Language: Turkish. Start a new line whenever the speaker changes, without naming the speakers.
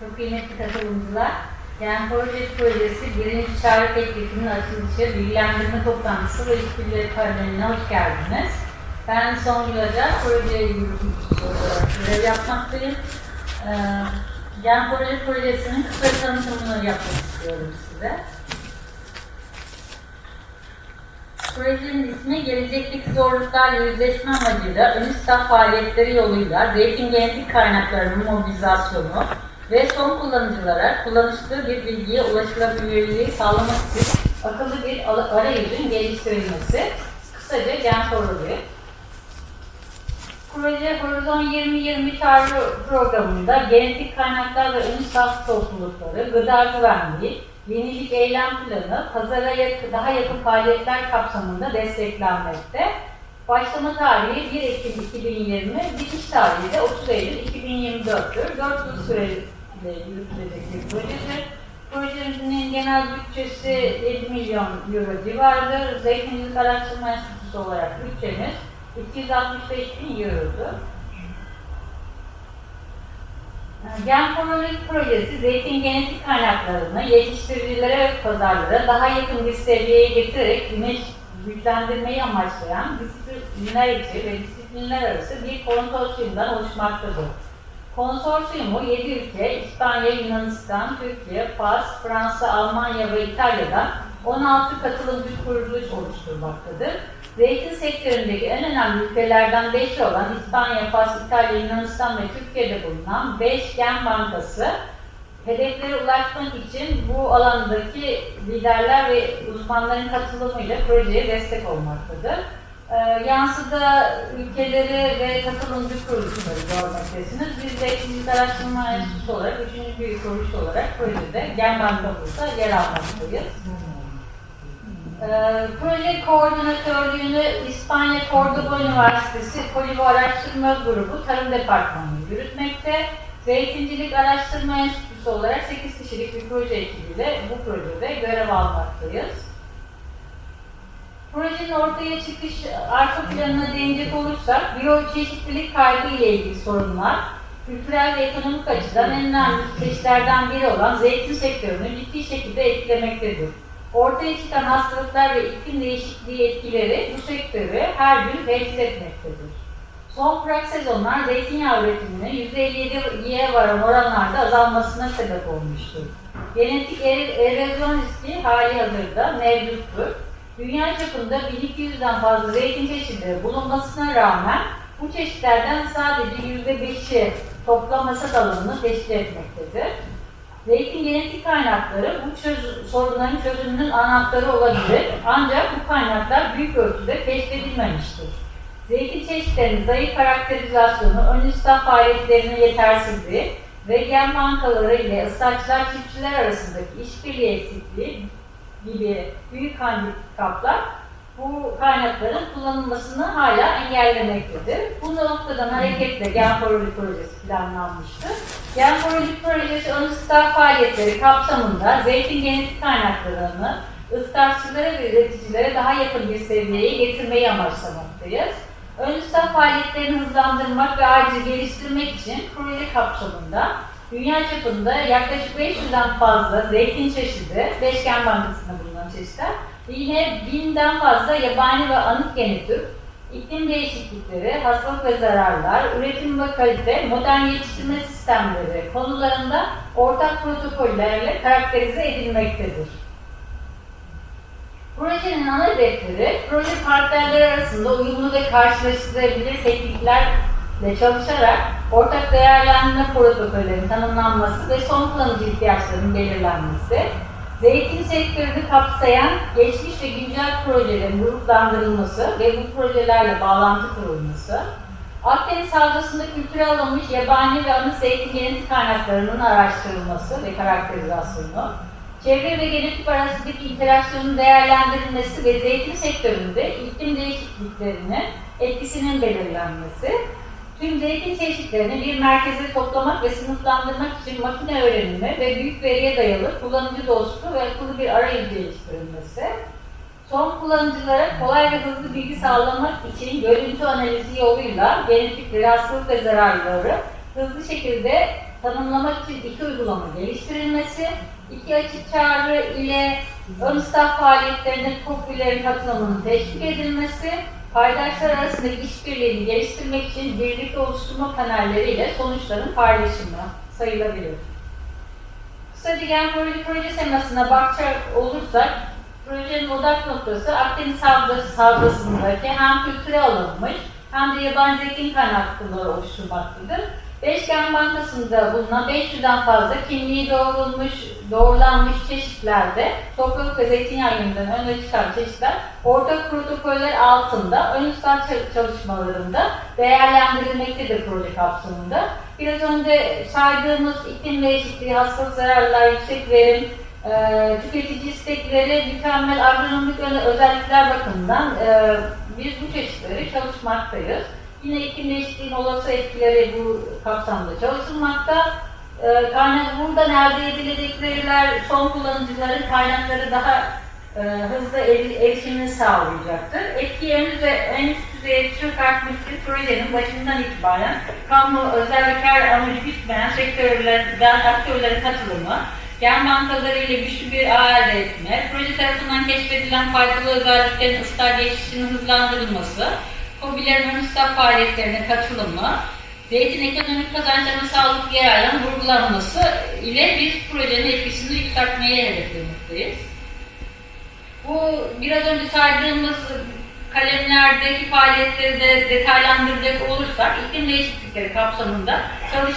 Çok kıymetli katılımcılar, yani proje projesi birinci çağrı teklifinin açılışı, bilgilendirme toplantısı ve işbirliği paneline hoş geldiniz. Ben Songül Hoca, proje görev yapmaktayım. Ee, Gen Proje Projesi'nin kısa tanıtımını yapmak istiyorum size. Projenin ismi gelecekteki zorluklarla yüzleşme amacıyla ön istihdam faaliyetleri yoluyla zeytin genetik kaynaklarının mobilizasyonu ve son kullanıcılara kullanışlı bir bilgiye ulaşılabilirliği sağlamak için akıllı bir arayüzün geliştirilmesi. Kısaca Gen Proje. Proje Horizon 2020 çağrı programında genetik kaynaklar ve ön saf toplulukları, gıda güvenliği, yenilik eylem planı, pazara daha yakın faaliyetler kapsamında desteklenmekte. Başlama tarihi 1 Ekim 2020, bitiş tarihi de 30 Eylül 2024'tür. 4 yıl süreyle yürütülecek bir projedir. Projenin genel bütçesi 7 milyon euro civarıdır. Zeytincilik Araştırma Enstitüsü olarak bütçemiz 265 bin eurodu. Gen Kronolojik Projesi, zeytin genetik kaynaklarını yetiştiricilere ve pazarlara daha yakın bir seviyeye getirerek güneş güçlendirmeyi amaçlayan disiplinler içi ve disiplinler arası bir konsorsiyumdan oluşmaktadır. Konsorsiyumu 7 ülke, İspanya, Yunanistan, Türkiye, Fas, Fransa, Almanya ve İtalya'dan 16 katılımcı kuruluş oluşturmaktadır. Zeytin sektöründeki en önemli ülkelerden 5'i olan İspanya, Fas, İtalya, Yunanistan ve Türkiye'de bulunan 5 gen bankası hedeflere ulaşmak için bu alandaki liderler ve uzmanların katılımıyla projeye destek olmaktadır. Ee, yansıda ülkeleri ve katılımcı kuruluşları görmektesiniz. Biz de Eğitimcilik Araştırma Enstitüsü olarak, üçüncü büyük kuruluş olarak projede Gen Bankamızda yer almaktayız. Proje koordinatörlüğünü İspanya Cordoba Üniversitesi Polivo Araştırma Grubu Tarım Departmanı yürütmekte. Zeytincilik Araştırma Enstitüsü olarak 8 kişilik bir proje ekibiyle bu projede görev almaktayız. Projenin ortaya çıkış arka planına değinecek olursak, biyoçeşitlilik kaybı ile ilgili sorunlar, kültürel ve ekonomik açıdan en önemli çeşitlerden biri olan zeytin sektörünü ciddi şekilde etkilemektedir. Ortaya çıkan hastalıklar ve iklim değişikliği etkileri bu sektörü her gün tehdit etmektedir. Son kurak sezonlar zeytinyağı üretiminin %57'ye varan oranlarda azalmasına sebep olmuştur. Genetik er- erozyon riski hali hazırda mevcuttur. Dünya çapında 1200'den fazla zeytin çeşidi bulunmasına rağmen bu çeşitlerden sadece %5'i toplam hasat alanını teşkil etmektedir. Zeytin genetik kaynakları bu çöz- sorunların çözümünün anahtarı olabilir. Ancak bu kaynaklar büyük ölçüde keşfedilmemiştir. Zeytin çeşitlerinin zayıf karakterizasyonu, ön istihdam faaliyetlerinin yetersizliği ve gen bankaları ile ıslatçılar çiftçiler arasındaki işbirliği eksikliği gibi büyük handikaplar bu kaynakların kullanılmasını hala engellemektedir. Bu noktadan hareketle Gen Projesi projesi planlanmıştır. Gen Projesi projesi ön istihdam faaliyetleri kapsamında zeytin genetik kaynaklarını ıslatçılara ve üreticilere daha yakın bir seviyeye getirmeyi amaçlamaktayız. Ön istihdam faaliyetlerini hızlandırmak ve acil geliştirmek için proje kapsamında dünya çapında yaklaşık 500'den fazla zeytin çeşidi, Beşgen Bankası'nda bulunan çeşitler, yine binden fazla yabani ve anıt geni tür, iklim değişiklikleri, hastalık ve zararlar, üretim ve kalite, modern yetiştirme sistemleri konularında ortak protokollerle karakterize edilmektedir. Projenin ana hedefleri, proje partnerleri arasında uyumlu ve karşılaştırılabilir tekniklerle çalışarak ortak değerlendirme protokollerinin tanımlanması ve son kullanıcı ihtiyaçlarının belirlenmesi, zeytin sektörünü kapsayan geçmiş ve güncel projelerin gruplandırılması ve bu projelerle bağlantı kurulması, Akdeniz Havzası'nda kültüre alınmış yabani ve anı zeytin genetik kaynaklarının araştırılması ve karakterizasyonu, çevre ve genetik arasındaki interaksiyonun değerlendirilmesi ve zeytin sektöründe iklim değişikliklerinin etkisinin belirlenmesi, tüm zeytin çeşitlerini bir merkeze toplamak ve sınıflandırmak için makine öğrenimi ve büyük veriye dayalı kullanıcı dostu ve akıllı bir arayüz geliştirilmesi, Son kullanıcılara kolay ve hızlı bilgi sağlamak için görüntü analizi yoluyla genetikleri, hastalık ve zararları hızlı şekilde tanımlamak için iki uygulama geliştirilmesi, iki açık çağrı ile ön staff faaliyetlerinde KOFİ'lerin katılımının teşvik edilmesi, paydaşlar arasındaki işbirliğini geliştirmek için birlikte oluşturma panelleriyle sonuçların paylaşımı sayılabilir. Kısaca gen proje, proje semasına bakacak olursak, projenin odak noktası Akdeniz Havzası havzasındaki hem kültüre alınmış hem de yabancı zeytin kaynakları oluşturmaktadır. Beşgen Bankası'nda bulunan 500'den fazla kimliği doğrulmuş, doğrulanmış çeşitlerde toprak ve zeytinyağı yönünden öne çıkan çeşitler ortak protokoller altında ön çalışmalarında değerlendirilmektedir proje kapsamında. Biraz önce saydığımız iklim değişikliği, hastalık zararlar, yüksek verim, e, tüketici istekleri, mükemmel agronomik özellikler bakımından e, biz bu çeşitleri çalışmaktayız. Yine iklim değişikliğinin olası etkileri bu kapsamda çalışılmakta. E, kaynak buradan elde edilecek son kullanıcıların kaynakları daha e, hızlı eri- erişimini sağlayacaktır. Etki en, düze, en üst düzeye çıkartmıştır projenin başından itibaren kamu, özel ve kar amacı bitmeyen sektörlerden aktörlerin katılımı, gen bankaları ile güçlü bir ağ elde etme, proje tarafından keşfedilen faydalı özelliklerin ıslah geçişinin hızlandırılması, hobilerin ön staff faaliyetlerine katılımı, zeytin ekonomik kazançlarına sağlıklı yararların vurgulanması ile biz projenin etkisini yükseltmeyi hedeflemekteyiz. Bu biraz önce saydığımız kalemlerdeki faaliyetleri de detaylandıracak olursak iklim değişiklikleri kapsamında çalış